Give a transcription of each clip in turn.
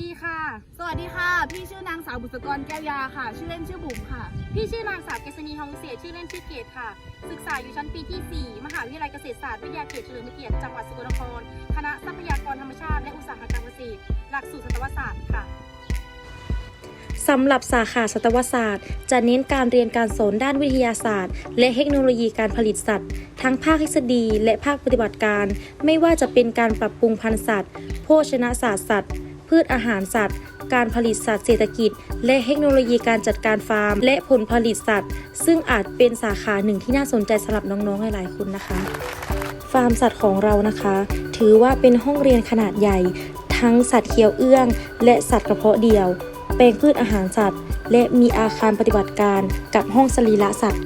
ดีค่ะ สวัสดีค่ะ พี่ชื่อนางสาวบุษกรแก้วยาค่ะ ชื่อเล่นชื่อบุ๋มค่ะ พี่ชื่อนางสาวเกษณีทองเสียชื่อเล่นชื่อเกดค่ะ ศึกษาอยู่ชั้นปีที่ 4 มหาวิทยาลัยเกษตรศาสตร์วิทยาเขตเฉลิมพระเกียรติจังหวัดสกลนคร คณะทรัพยากรธรรมชาติและอุตสาหกรรมเกษตร หลักสูตรสัตวศาสตร์ค่ะสำหรับสาขาสัตวศาสตร์ จะเน้นการเรียนการสอนด้านวิทยาศาสตร์ และเทคโนโลยีการผลิตสัตว์ ทั้งภาคทฤษฎีและภาคปฏิบัติการ ไม่ว่าจะเป็นการปรับปรุงพันธุ์สัตว์ โภชนาศาสตร์สัตว์ พืชอาหารสัตว์ การผลิตสัตว์เศรษฐกิจ และเทคโนโลยีการจัดการฟาร์ม และผลผลิตสัตว์ ซึ่งอาจเป็นสาขาหนึ่งที่น่าสนใจสำหรับน้องๆหลายๆคนนะคะ ฟาร์มสัตว์ของเรานะคะ ถือว่าเป็นห้องเรียนขนาดใหญ่ ทั้งสัตว์เคี้ยวเอื้อง และสัตว์กระเพาะเดียว แปลงพืชอาหารสัตว์ และมีอาคารปฏิบัติการกับห้องสรีระสัตว์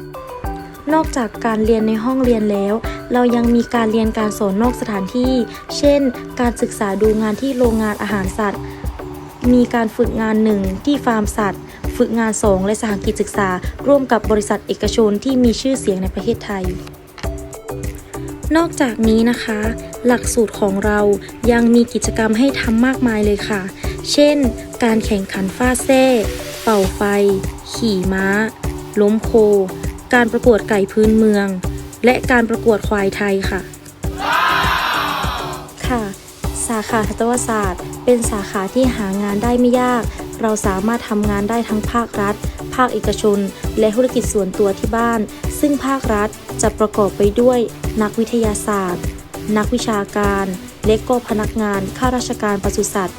นอกจากการเรียนในห้องเรียนแล้ว เรายังมีการเรียนการสอนนอกสถานที่ เช่น การศึกษาดูงานที่โรงงานอาหารสัตว์ มีการฝึกงานหนึ่งที่ฟาร์มสัตว์ ฝึกงานสองและสหกิจศึกษา ร่วมกับบริษัทเอกชนที่มีชื่อเสียงในประเทศไทยนอกจากนี้นะคะ หลักสูตรของเรายังมีกิจกรรมให้ทำมากมายเลยค่ะ เช่น การแข่งขันฟาดแซ่ เป่าไฟ ขี่ม้า ล้มโค การประกวดไก่พื้นเมือง และการประกวดควายไทยค่ะ ค่ะ สาขาสัตวศาสตร์ เป็นสาขาที่หางานได้ไม่ยาก เราสามารถทำงานได้ทั้งภาครัฐ ภาคเอกชน และธุรกิจส่วนตัวที่บ้าน ซึ่งภาครัฐจะประกอบไปด้วย นักวิทยาศาสตร์ นักวิชาการ และก็พนักงานข้าราชการปศุสัตว์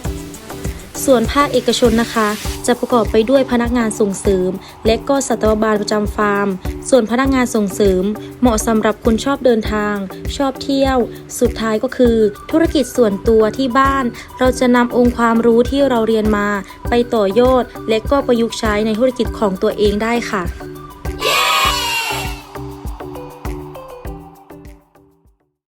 ส่วนภาคเอกชนนะคะ จะประกอบไปด้วยพนักงานส่งเสริม และก็สัตวบาลประจำฟาร์ม ส่วนพนักงานส่งเสริม เหมาะสำหรับคนชอบเดินทาง ชอบเที่ยว สุดท้ายก็คือ ธุรกิจส่วนตัวที่บ้าน เราจะนำองค์ความรู้ที่เราเรียนมา ไปต่อยอด และก็ประยุกต์ใช้ในธุรกิจของตัวเองได้ค่ะ